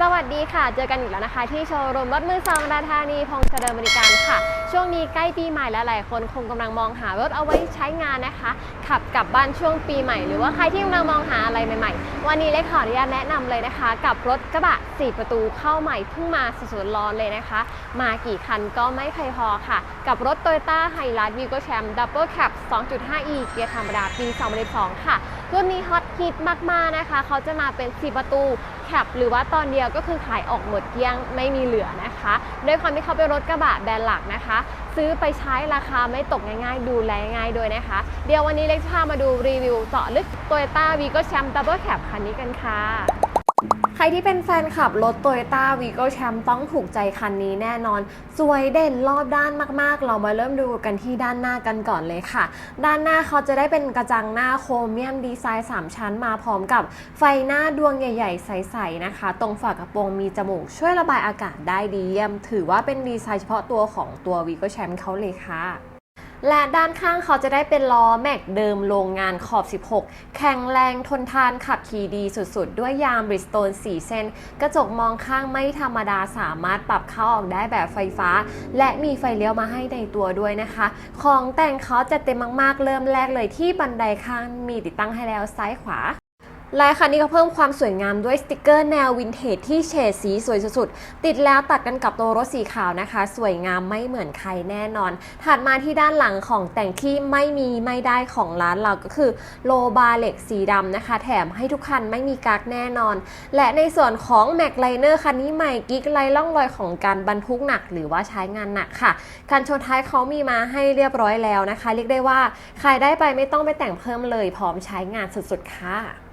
สวัสดีค่ะ เจอกันอีกแล้วนะคะ ที่โชว์รูมรถมือสองราธานีพงษ์เจริญบริการค่ะ ช่วงนี้ใกล้ปีใหม่แล้วหลายคนคงกำลังมองหารถเอาไว้ใช้งานนะคะ ขับกลับบ้านช่วงปีใหม่ หรือว่าใครที่กำลังมองหาอะไรใหม่ๆ วันนี้เล็กขออนุญาตแนะนำเลยนะคะ กับรถกระบะ 4 ประตูเข้าใหม่เพิ่งมาสดๆร้อนเลยนะคะ มากี่คันก็ไม่เพียพอค่ะ กับรถ Toyota h i l u x Vigo Champ Double Cab 2.5e เกียร์ธรรมดาปี 2012 ค่ะ รุ่นนี้ฮอตฮิตมากๆนะคะ เขาจะมาเป็น 4 ประตูแคปหรือว่าตอนเดียวก็คือขายออกหมดเกลี้ยงไม่มีเหลือนะคะด้วยความที่เขาเป็นรถกระบะแบรนด์หลักนะคะ ซื้อไปใช้ราคาไม่ตกง่ายๆ ดูแลง่ายด้วยนะคะ เดี๋ยววันนี้เล็กจะพามาดูรีวิวเจาะลึก Toyota Vigo Champ Double Cab คันนี้กันค่ะ ใครที่เป็นแฟนคลับรถ Toyota Vigo c h a m ต้องถูกใจคันนี้แน่นอน สวยเด่นรอบด้านมากๆ เรามาเริ่มดูกันที่ด้านหน้ากันก่อนเลยค่ะ ด้านหน้าเขาจะได้เป็นกระจังหน้าโครเมียมดีไซน์ 3 ชั้นมาพร้อมกับไฟหน้าดวงใหญ่ ๆ ใสๆนะคะ ตรงฝากระโปรงมีจมูกช่วยระบายอากาศได้ดีเยี่ยม ถือว่าเป็นดีไซน์เฉพาะตัวของตัว v i g o c h a m เขาเลยค่ะ และด้านข้างเขาจะได้เป็นล้อแม็กเดิมโรงงานขอบ 16 แข็งแรงทนทานขับขี่ดีสุดๆ ด้วยยางบริสโตน 4 เส้น กระจกมองข้างไม่ธรรมดาสามารถปรับเข้าออกได้แบบไฟฟ้า และมีไฟเลี้ยวมาให้ในตัวด้วยนะคะ ของแต่งเขาจะเต็มมากๆ เริ่มแรกเลยที่บันไดข้างมีติดตั้งให้แล้วซ้ายขวา และคันนี้ก็เพิ่มความสวยงามด้วยสติกเกอร์แนววินเทจที่เฉดสีสวยสุดๆติดแล้วตัดกันกับตัวรถสีขาวนะคะ สวยงามไม่เหมือนใครแน่นอน ถัดมาที่ด้านหลังของแต่งที่ไม่มีไม่ได้ของร้านเราก็คือโลบาเหล็กสีดำนะคะ แถมให้ทุกคันไม่มีกักแน่นอน และในส่วนของแม็กไลเนอร์คันนี้ใหม่กิ๊กไลล่องรอยของการบรรทุกหนักหรือว่าใช้งานหนักค่ะ การชนท้ายเขามีมาให้เรียบร้อยแล้วนะคะ เรียกได้ว่าใครได้ไปไม่ต้องไปแต่งเพิ่มเลยพร้อมใช้งานสุดๆค่ะ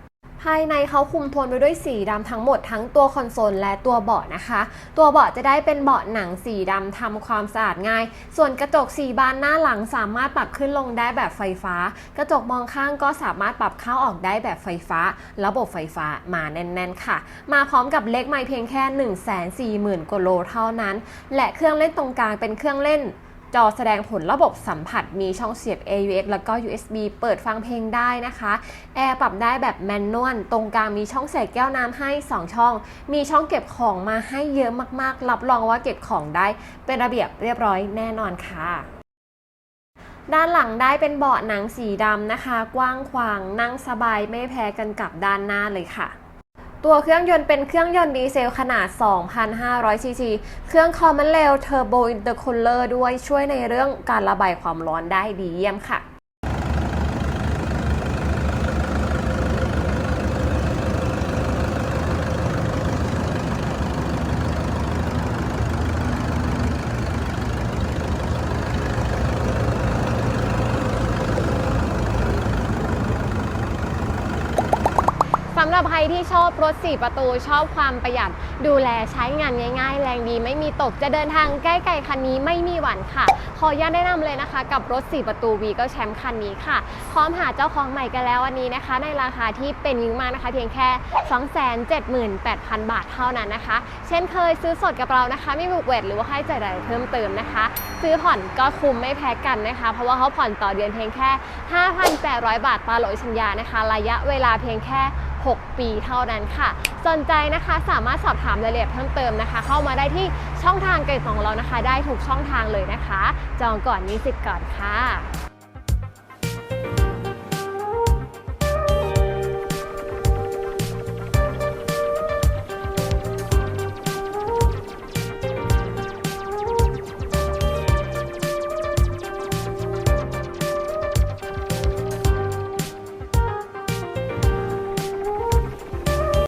ภายในเขาคุมโทนไปด้วยสีดำทั้งหมดทั้งตัวคอนโซลและตัวเบาะนะคะ ตัวเบาะจะได้เป็นเบาะหนังสีดำทำความสะอาดง่าย ส่วนกระจกสีบานหน้าหลังสามารถปรับขึ้นลงได้แบบไฟฟ้า กระจกมองข้างก็สามารถปรับเข้าออกได้แบบไฟฟ้า ระบบไฟฟ้ามาแน่น ๆ ค่ะ มาพร้อมกับเล็กไม่เพียงแค่ 1 4 0 0 0 0กว่าโลเท่านั้น และเครื่องเล่นตรงกลางเป็นเครื่องเล่น จอแสดงผลระบบสัมผัสมีช่องเสียบ AUX แล้วก็ USB เปิดฟังเพลงได้นะคะ แอร์ปรับได้แบบแมนนวล ตรงกลางมีช่องใส่แก้วน้ำให้ 2 ช่อง มีช่องเก็บของมาให้เยอะมากๆ รับรองว่าเก็บของได้ เป็นระเบียบเรียบร้อยแน่นอนค่ะด้านหลังได้เป็นเบาะหนังสีดำนะคะ กว้างขวางนั่งสบายไม่แพ้กันกับด้านหน้าเลยค่ะ ตัวเครื่องยนต์เป็นเครื่องยนต์ดีเซลขนาด 2,500 ซีซี เครื่องคอมมันเรลเทอร์โบอินเตอร์คูลเลอร์ด้วยช่วยในเรื่องการระบายความร้อนได้ดีเยี่ยมค่ะ สำหรับใครที่ชอบรถ 4 ประตูชอบความประหยัด ดูแลใช้งานง่าย ๆ แรงดีไม่มีตกจะเดินทางใกล้ไกลคันนี้ไม่มีหวั่นค่ะ ขออนุญาตแนะนำเลยนะคะ กับรถ 4 ประตู V ก็แชมป์คันนี้ค่ะ พร้อมหาเจ้าของใหม่กันแล้ววันนี้นะคะ ในราคาที่เป็นยิ่งมากนะคะ เพียงแค่ 278,000 บาทเท่านั้นนะคะ เช่นเคยซื้อสดกับเรานะคะไม่บุกเวทหรือว่าค่าใช้จ่ายใดเพิ่มเติมนะคะ ซื้อผ่อนก็คุ้มไม่แพ้กันนะคะ เพราะว่าเขาผ่อนต่อเดือนเพียงแค่ 5,800 บาทตลอดสัญญานะคะ ระยะเวลาเพียงแค่ 6 ปีเท่านั้นค่ะ สนใจนะคะสามารถสอบถามรายละเอียดเพิ่มเติมนะคะ เข้ามาได้ที่ช่องทางเกตของเรานะคะ ได้ทุกช่องทางเลยนะคะ จองก่อนมีสิทธิ์ก่อนค่ะ